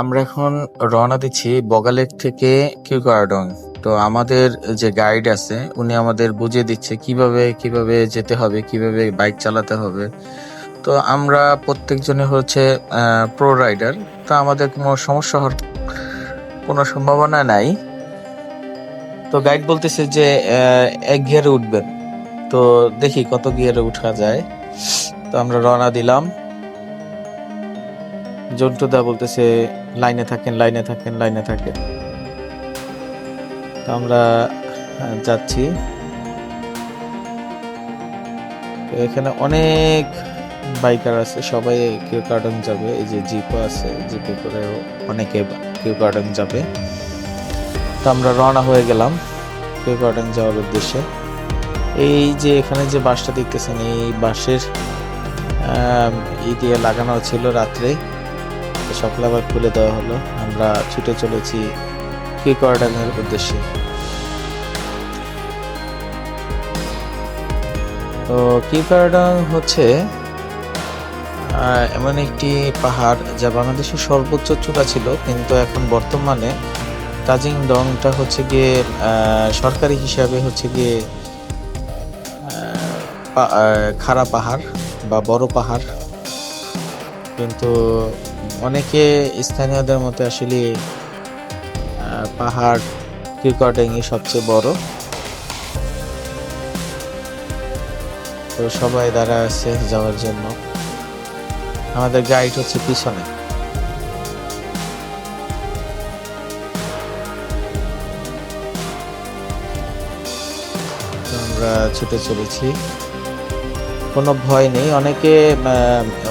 আমরা এখন রওনা দিচ্ছি বগালেক থেকে কিউকারডং তো আমাদের যে গাইড আছে, উনি আমাদের বুঝিয়ে দিচ্ছে কীভাবে কীভাবে যেতে হবে, কীভাবে বাইক চালাতে হবে। তো আমরা প্রত্যেকজনে হচ্ছে প্রো রাইডার তো আমাদের কোনো সমস্যা হওয়ার কোনো সম্ভাবনা নাই। তো গাইড বলতেছে যে এক গিয়ারে উঠবেন। তো দেখি কত গিয়ারে উঠা যায়। তো আমরা রওনা দিলাম। জন্টুদা বলতেছে লাইনে থাকেন লাইনে থাকেন লাইনে থাকেন। তো আমরা যাচ্ছি। এখানে অনেক বাইকার আছে, সবাই কিউ কার্ডন যাবে। এই যে জিপও আছে, জিপে করে অনেকে কিউ কার্ডন যাবে। তো আমরা রওনা হয়ে গেলাম কিউ কার্ডন যাওয়ার উদ্দেশ্যে। এই যে এখানে যে বাসটা দেখতেছেন, এই বাসের ই দিয়ে লাগানো ছিল রাত্রে। সকালে আবার খুলে দেওয়া হলো। আমরা ছুটে চলেছি কুইক অর্ডারের উদ্দেশ্যে। তো কুইক অর্ডার হচ্ছে এমন একটি পাহাড় যা বাংলাদেশের সর্বোচ্চ চূড়া ছিল, কিন্তু এখন বর্তমানে তাজিং ডংটা হচ্ছে গিয়ে সরকারি হিসাবে হচ্ছে গিয়ে খাড়া পাহাড় বা বড় পাহাড়। কিন্তু অনেকে স্থানীয়দের মতে আসলে পাহাড় কিউকার্ডিংই সবচেয়ে বড়। তো সবাই দাঁড়া আছে যাওয়ার জন্য। আমাদের গাইড হচ্ছে পিছনে। আমরা ছুটে চলেছি। কোনো ভয় নেই। অনেকে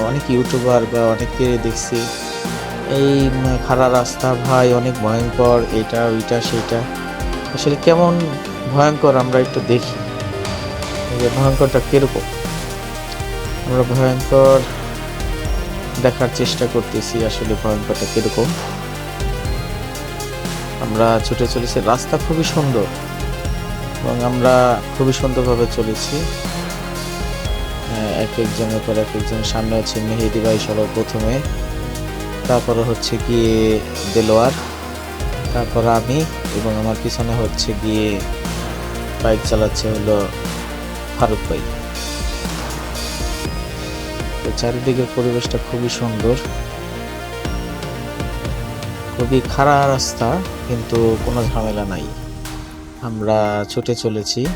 অনেক ইউটিউবার বা অনেকে দেখছি, এই খারাপ রাস্তা, ভাই, অনেক ভয়ঙ্কর, এটা, ওইটা, সেটা। আসলে কেমন ভয়ঙ্কর আমরা একটু দেখি। যে ভয়ঙ্করটা কীরকম? আমরা ভয়ঙ্কর দেখার চেষ্টা করতেছি, আসলে ভয়ঙ্করটা কীরকম। আমরা ছুটে চলেছি, রাস্তা খুবই সুন্দর। এবং আমরা খুবই সুন্দরভাবে চলেছি। এক একজনের পর এক একজন। সামনে হচ্ছে মেহেদি ভাই সবার প্রথমে। তারপরে হচ্ছে গিয়ে দেলোয়ার। তারপর আমি এবং আমার পিছনে হচ্ছে গিয়ে বাইক চালাচ্ছে হলো ফারুক ভাই। তো চারিদিকের পরিবেশটা খুবই সুন্দর। খুবই খারাপ রাস্তা, কিন্তু কোনো ঝামেলা নাই। আমরা ছুটে চলেছি।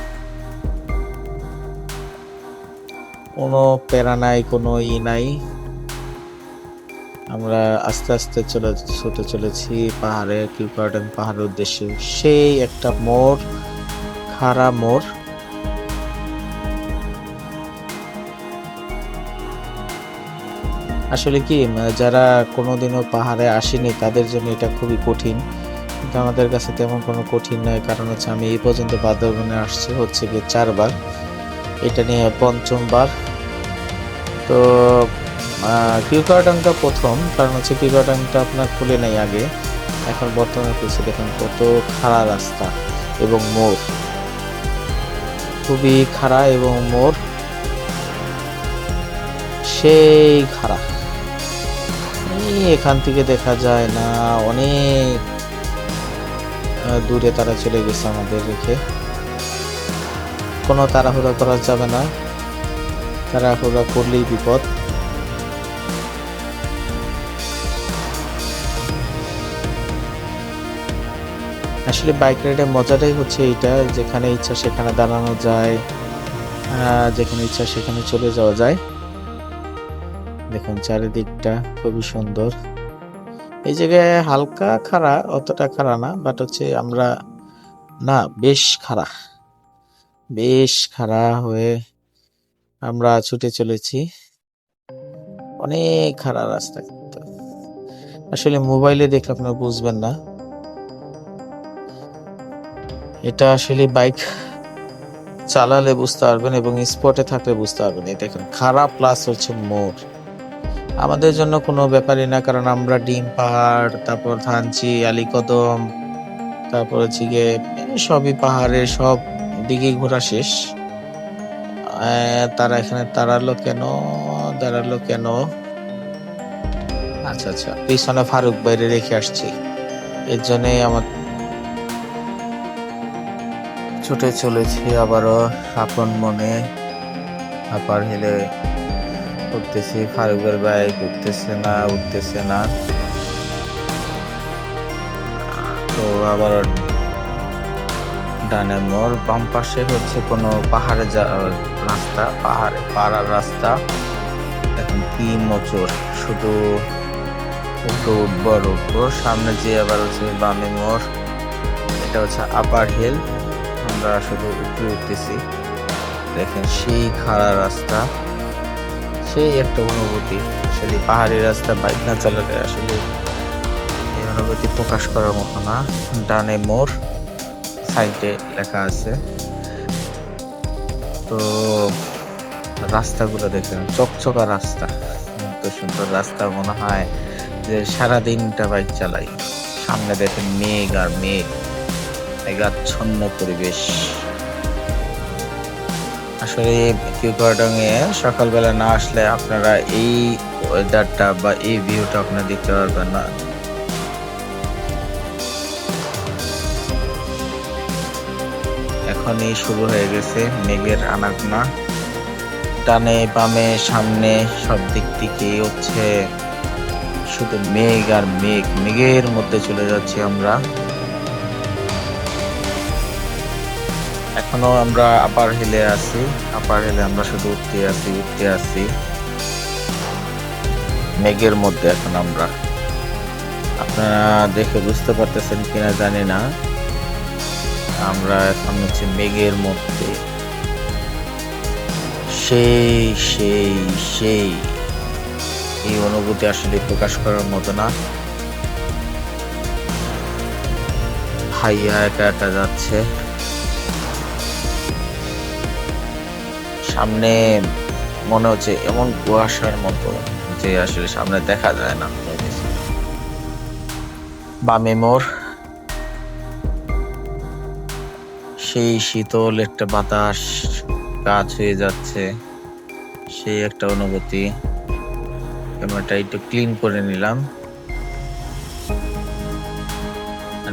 কোনো প্যারা নাই, কোনো ই নাই। আমরা আস্তে আস্তে চলে, ছুটে চলেছি পাহাড়ে, কিউ গার্ডেন পাহাড়ের উদ্দেশ্যে। সেই একটা মোড়, খাড়া মোড়। আসলে কি, যারা কোনোদিনও পাহাড়ে আসেনি, তাদের জন্য এটা খুবই কঠিন। কিন্তু আমাদের কাছে তেমন কোনো কঠিন নয়, কারণ হচ্ছে আমি এই পর্যন্ত বান্দরবনে আসছি হচ্ছে গিয়ে চারবার। এটা নিয়ে পঞ্চমবার। তো কিউকারডাংটা প্রথম, কারণ হচ্ছে কিউকারডাংটা আপনার খুলে নেই আগে। এখন বর্তমানে খুলছে, দেখুন কত খাড়া রাস্তা এবং মোড়। খুবই খাড়া এবং মোড়। সেই খাড়া। এখান থেকে দেখা যায় না, অনেক দূরে তারা চলে গেছে আমাদের রেখে। কোনো তাড়াহুড়া করা যাবে না। তাড়াহুড়া করলেই বিপদ। আসলে বাইক রাইডের মজাটাই হচ্ছে এইটা, যেখানে ইচ্ছা সেখানে দাঁড়ানো যায় যেখানে ইচ্ছা সেখানে চলে যাওয়া যায়। দেখুন, চারিদিকটা খুবই সুন্দর। এই জায়গায় হালকা খাড়া, অতটা খাড়া না বাট হচ্ছে আমরা, না, বেশ খাড়া। বেশ খাড়া হয়ে আমরা ছুটে চলেছি। অনেক খারাপ রাস্তা কিন্তু। আসলে মোবাইলে দেখলে আপনারা বুঝবেন না। এটা আসলে বাইক চালালে বুঝতে পারবেন এবং স্পটে থাকলে বুঝতে পারবেন। এটা এখন খারাপ প্লাস হচ্ছে মোড়। আমাদের জন্য কোনো ব্যাপারই না, কারণ আমরা ডিম, পাহাড়, তারপর থানচি আলীকদম, তারপর হচ্ছে গিয়ে সবই পাহাড়ের সব দিকে ঘোরা শেষ। তারা এখানে দাঁড়াল কেন? দাঁড়াল কেন? আচ্ছা আচ্ছা। পিছনে ফারুক বাইরে রেখে আসছি। এর জন্যই আমার ছুটে চলেছি আবারও আপন মনে। আপার হেলে উঠতেছি, ফারুকের বাইক উঠতেছে না উঠতেছে না। তো আবার ডানে মোড়, বাম পাশে হচ্ছে কোনো পাহাড়ে যা- রাস্তা, পাহাড়ে পাড়ার রাস্তা। এখন কি মোচর? শুধু আর উঠবো সামনে যে আবার হচ্ছে বামে মোড়, এটা হচ্ছে আপার হিল আমরা শুধু উপরে উঠতেছি। দেখেন সেই খাড়া রাস্তা, সেই একটা অনুভূতি। আসলে পাহাড়ি রাস্তা বাইক না চালালে আসলে এই অনুভূতি প্রকাশ করার মতো না। ডানে মোড়। সাইডে লেখা আছে। তো রাস্তাগুলো দেখেন চকচকা রাস্তা। এত সুন্দর রাস্তা মনে হয় যে সারা দিনটা বাইক চালাই। সামনে দেখেন মেঘ আর মেঘ, মেঘাচ্ছন্ন পরিবেশ। আসলে কিউকার্ডং এ সকালবেলা না আসলে আপনারা এই ওয়েদারটা বা এই ভিউটা আপনারা দেখতে পারবেন না। এখনই শুরু হয়ে গেছে মেঘের আনাগোনা। ডানে বামে সামনে সব দিক থেকে হচ্ছে শুধু মেঘ আর মেঘ, মেঘের মধ্যে চলে যাচ্ছি আমরা। এখনও আমরা আপার হিলে আছি আপার হিলে আমরা শুধু উঠতে আছি উঠতে আছি। মেঘের মধ্যে এখন আমরা। আপনারা দেখে বুঝতে পারতেছেন কিনা জানি না। আমরা এখন হচ্ছে মেঘের মধ্যে। সেই সেই সেই। এই অনুভূতি আসলে প্রকাশ করার মতো না। ভাইয়া একা একা যাচ্ছে। সামনে মনে হচ্ছে এমন কুয়াশার মতো যে আসলে সামনে দেখা যায় না। বামে মোড়। সেই শীতল একটা বাতাস কাজ হয়ে যাচ্ছে, সেই একটা অনুভূতি। ক্যামেরাটা একটু ক্লিন করে নিলাম।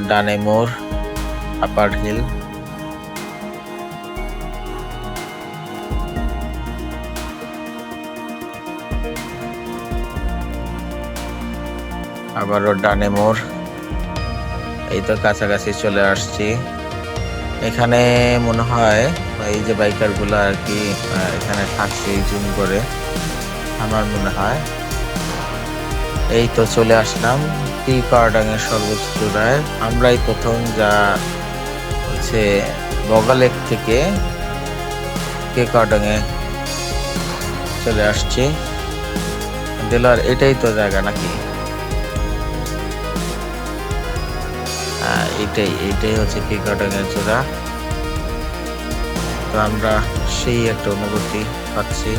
ডানে মোড় আপার হিল আবারও ডানে মোড়। এই তো কাছাকাছি চলে আসছি। এখানে মনে হয় এই যে বাইকারগুলো আর কি এখানে থাকছে জুম করে। আমার মনে হয়। এই তো চলে আসলাম টি কার্ডাং এর সর্বোচ্চ চূড়ায় আমরাই প্রথম যা হচ্ছে বগালেক থেকে কে কার্ডাং এ চলে আসছি। দিলার, এটাই তো জায়গা নাকি? এটাই এটাই হচ্ছে কে কার্ডাং এর চূড়া তো আমরা সেই একটা অনুভূতি পাচ্ছি।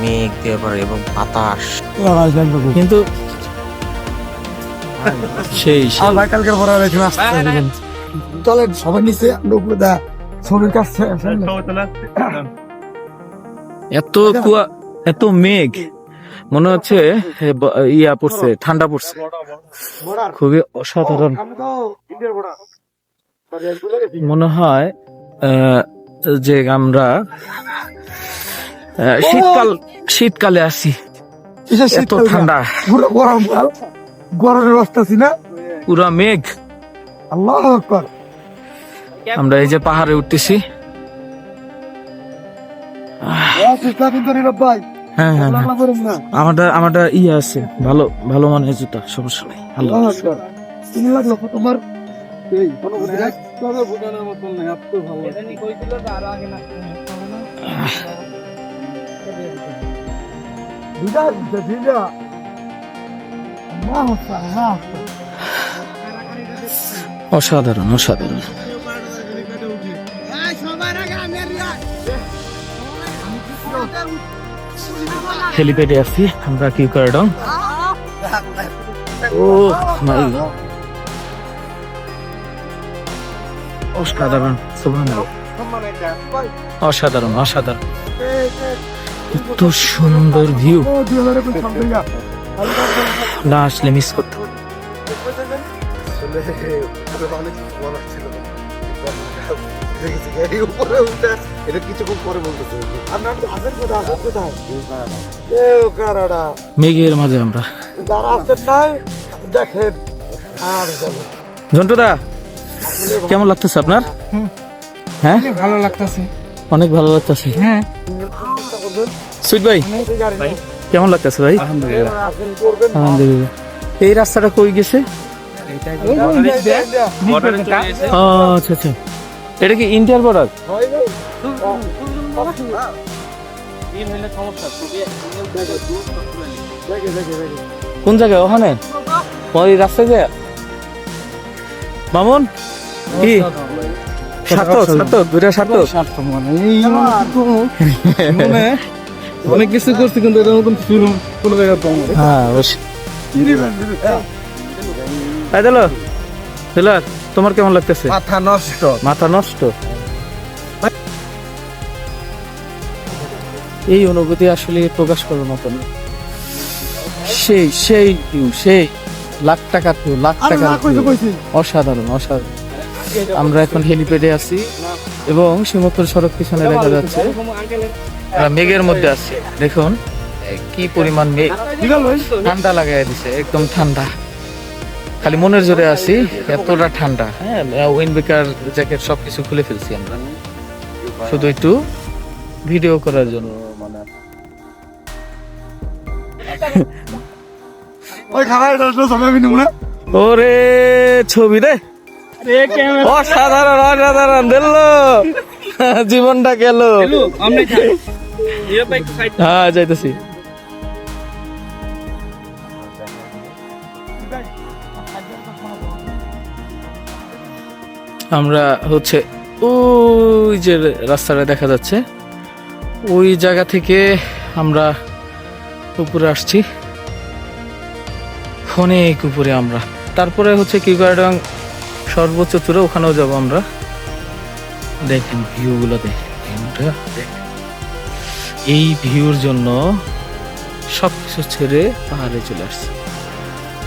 মেঘ দিয়ে ভরা এবং বাতাস। কিন্তু সেই কালকের পরে আসতে চলেন সবাই নিচে লোক দা ছবির কাছে এত কুয়া এত মেঘ। মনে হচ্ছে ইয়া পড়ছে ঠান্ডা পড়ছে। খুবই অসাধারণ। মনে হয় যে আমরা শীতকাল শীতকালে আসি। এত ঠান্ডা। পুরো গরমকাল গরমের অবস্থা আছি না পুরা মেঘ। আল্লাহ আমরা এই যে পাহাড়ে উঠতেছি। ভাই হ্যাঁ হ্যাঁ হ্যাঁ। আমাদের আমাদের ইয়ে আছে। ভালো ভালো মানের জুতা সমস্যা নেই। ভালো। আকবার তুমি তোমার? এই অনুভূতি হেলিপ্যাডে আছি আমরা কি কিউ কার্ডং ও মাই অসাধারণ অসাধারণ অসাধারণ। এত সুন্দর ভিউ না, আসলে মিস করতাম এটা কিছুক্ষণ পরে বলতেছে আপনার আছেন কোথায় আছেন কোথায় কারাডা মেঘের মাঝে আমরা। যারা আছেন নাই দেখেন আর চলো জন্টুদা কেমন লাগতেছে আপনার? হ্যাঁ? ভালো লাগতেছে অনেক ভালো লাগতেছে। হ্যাঁ সুইট ভাই কেমন লাগতেছে ভাই? আলহামদুলিল্লাহ। এই রাস্তাটা কই গেছে? আচ্ছা আচ্ছা। এটা কি ইন্ডিয়ার বর্ডার? কোন জায়গায়? ওখানে? ওই রাস্তায় যে মামুন? কি? সার্থক সার্থক দুইটা সার্থক। মানে মানে অনেক কিছু করছি কিন্তু এটার মতন ফিল কোনো জায়গায় পাবো হ্যাঁ অবশ্যই। তাই দিল। দিল তোমার কেমন লাগতেছে? মাথা নষ্ট। মাথা নষ্ট? এই অনুভূতি আসলে প্রকাশ করার মতো না। সেই সেই সেই লাখ টাকা তো লাখ টাকা অসাধারণ অসাধারণ। আমরা এখন হেলিপ্যাডে আছি এবং শিমপুর সড়ক পিছনে দেখা যাচ্ছে। মেঘের মধ্যে আছি। দেখুন কি পরিমাণ মেঘ। ঠান্ডা লাগাই দিছে একদম ঠান্ডা। খালি মনের জোরে আছি এতটা ঠান্ডা। হ্যাঁ উইন্ড বেকার জ্যাকেট সবকিছু খুলে ফেলছি আমরা। শুধু একটু ভিডিও করার জন্য। ওরে ছবি রে অসাধারণ অসাধারণ দিল। জীবনটা গেল। হ্যাঁ যাইতেছি। আমরা হচ্ছে ওই যে রাস্তাটা দেখা যাচ্ছে, ওই জায়গা থেকে আমরা উপরে আসছি। অনেক উপরে আমরা। তারপরে হচ্ছে কিউগার্ডং সর্বোচ্চ চূড়া ওখানেও যাব আমরা। দেখেন ভিউগুলো দেখেন এই ভিউর জন্য সব কিছু ছেড়ে পাহাড়ে চলে আসছে।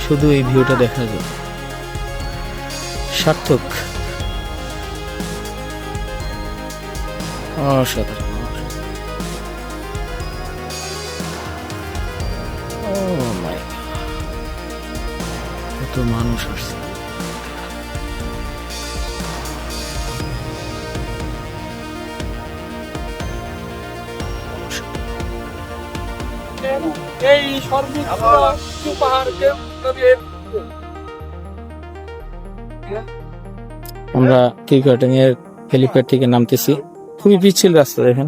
শুধু এই ভিউটা দেখার জন্য সার্থক। অসাধারণ কত মানুষ আসছে এই সর্বোচ্চ আমরা কিউকাটিং এর হেলিপ্যাড থেকে নামতেছি। খুবই পিচ্ছিল রাস্তা দেখেন।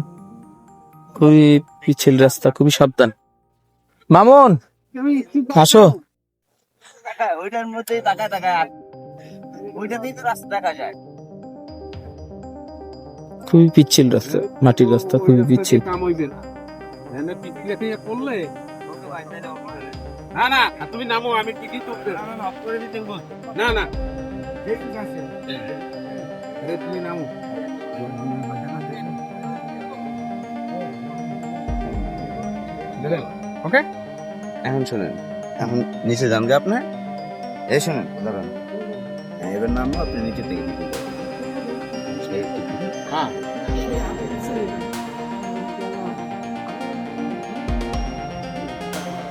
খুবই পিচ্ছিল রাস্তা খুবই সাবধান। মামুন আসো। ওইটার মধ্যেই তাকায় তাকায় ওইটাতেই তো রাস্তা দেখা যায়। খুবই পিচ্ছিল রাস্তা মাটির রাস্তা খুবই পিচ্ছিল। না। পিছলে না না তুমি নামো আমি টিকিট করতে না না আরে তুমি নামো। ওকে এখন শোনেন এখন নিচে যান গে আপনার এই শোনেন দাঁড়ান। হ্যাঁ, এবার নামো আপনি নিচে থেকে হ্যাঁ।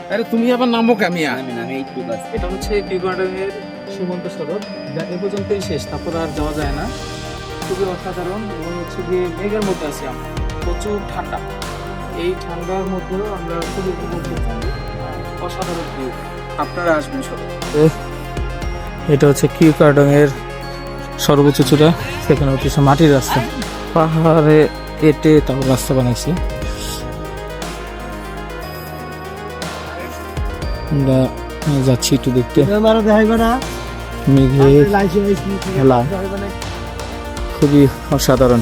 আরে তুমি আবার নামো কামিয়া আমি নামে একটু বাস এটা হচ্ছে এর সীমান্ত সড়ক যা এ পর্যন্তই শেষ তারপর আর যাওয়া যায় না। খুবই অসাধারণ এবং হচ্ছে গিয়ে মেঘের মধ্যে আছি আমরা। প্রচুর ঠান্ডা। এই ঠান্ডার মধ্যেও আমরা খুবই উপভোগ করছি অসাধারণ ভিউ আপনারা আসবেন সবাই। এটা হচ্ছে কিউ কার্ডং এর সর্বোচ্চ চূড়া। সেখানে হচ্ছে মাটির রাস্তা। পাহাড়ে এটে তারপর রাস্তা বানাইছে। আমরা যাচ্ছি একটু দেখতে। মারা দেখাইবে না। মেঘের লাইসেন্স খেলা। খুবই অসাধারণ।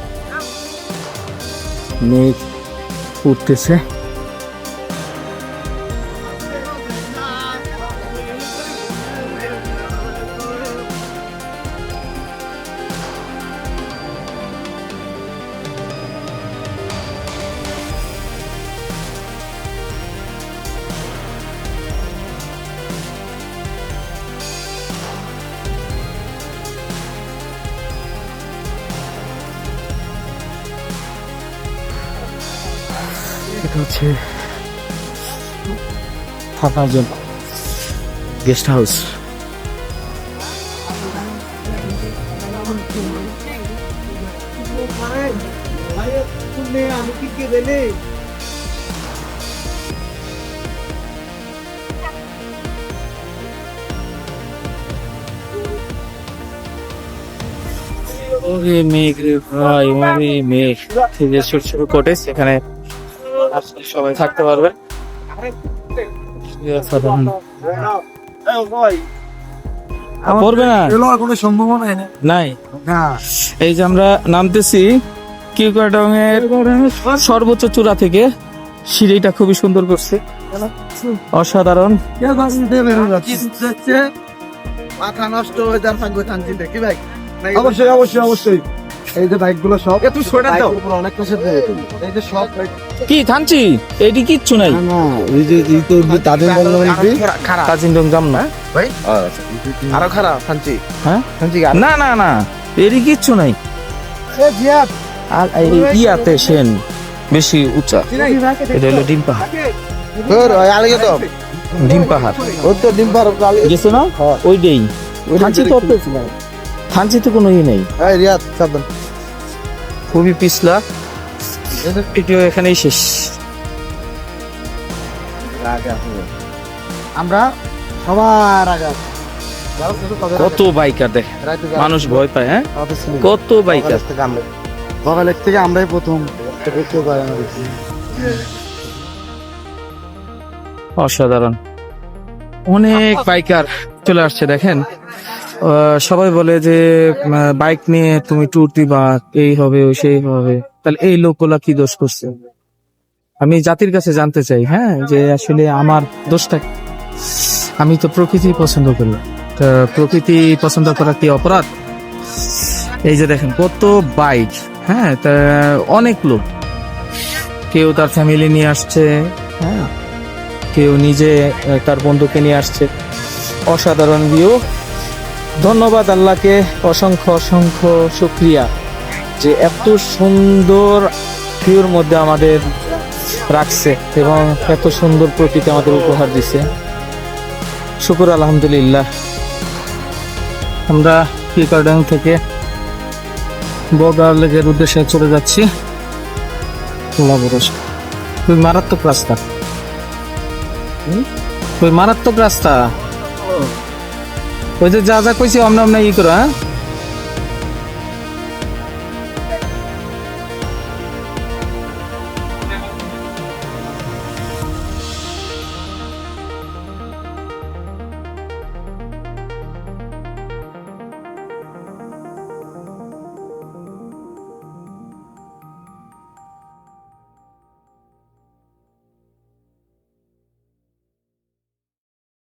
মেঘ উঠতেছে। হচ্ছে থাকার জন্য। Guest house. ওরে মেঘ রে ভাই ওরে মেঘ। আছে ছোট ছোট এখানে আসলে সবাই থাকতে পারবে। পড়বে না? কোনো সম্ভাবনা নাই। না। এই যে আমরা নামতেছি কিউকাডং এর সর্বোচ্চ চূড়া থেকে। সিঁড়িটা খুবই সুন্দর করছে। অসাধারণ। মাথা নষ্ট হয়ে যার থাকবে শান্তিতে কি ভাই? অবশ্যই অবশ্যই অবশ্যই। এই যে বাইকগুলো সব তুই ছোট দাও। অনেক কিছু এই যে সব কি থানছি এইটি কিচ্ছু নাই। না এই যে এই তো তাদের কাজিনডং যাম না? আরও খারাপ শান্তি হ্যাঁ? শান্তি না না না এরই কিচ্ছু নাই। জিয়াদ। আর এই ইয়াতে সেন বেশি উঁচা। এটা হলো ডিম পাহাড়। তোর আলিগে তো। ডিম পাহাড়। ওর তো ডিম আলিগে গেছো না? ওই ডেই থানচি তো থানচিতে কোনো ই নেই। এই রিয়াদ সাবধান। খুবই পিছলা। ভিডিও এখানেই শেষ। আমরা সবার আগে কত বাইকার দেখ মানুষ ভয় পায় হ্যাঁ? কত বাইকার। বগালের থেকে আমরাই প্রথম। অসাধারণ। অনেক বাইকার চলে আসছে দেখেন। সবাই বলে যে বাইক নিয়ে তুমি ট্যুর দিবা, এই হবে, ওই সেই হবে। তাহলে এই লোকগুলা কি দোষ করছে? আমি জাতির কাছে জানতে চাই হ্যাঁ যে আসলে আমার দোষটা আমি তো প্রকৃতি পছন্দ করি। তা প্রকৃতি পছন্দ করা কি অপরাধ? এই যে দেখেন, কত বাইক হ্যাঁ তা অনেক লোক। কেউ তার ফ্যামিলি নিয়ে আসছে হ্যাঁ কেউ নিজে তার বন্ধুকে নিয়ে আসছে। অসাধারণ ভিউ ধন্যবাদ আল্লাহকে, অসংখ্য অসংখ্য শুক্রিয়া যে এত সুন্দর ভিউর মধ্যে আমাদের রাখছে এবং এত সুন্দর প্রকৃতি আমাদের উপহার দিছে। শুকুর, আলহামদুলিল্লাহ। আমরা কিকার্ডাং থেকে বগার লেগের উদ্দেশ্যে চলে যাচ্ছি। খুবই মারাত্মক রাস্তা। ওই মারাত্মক রাস্তা। ওই যে যা যা কইছি আমরা আমরা ই করো হ্যাঁ?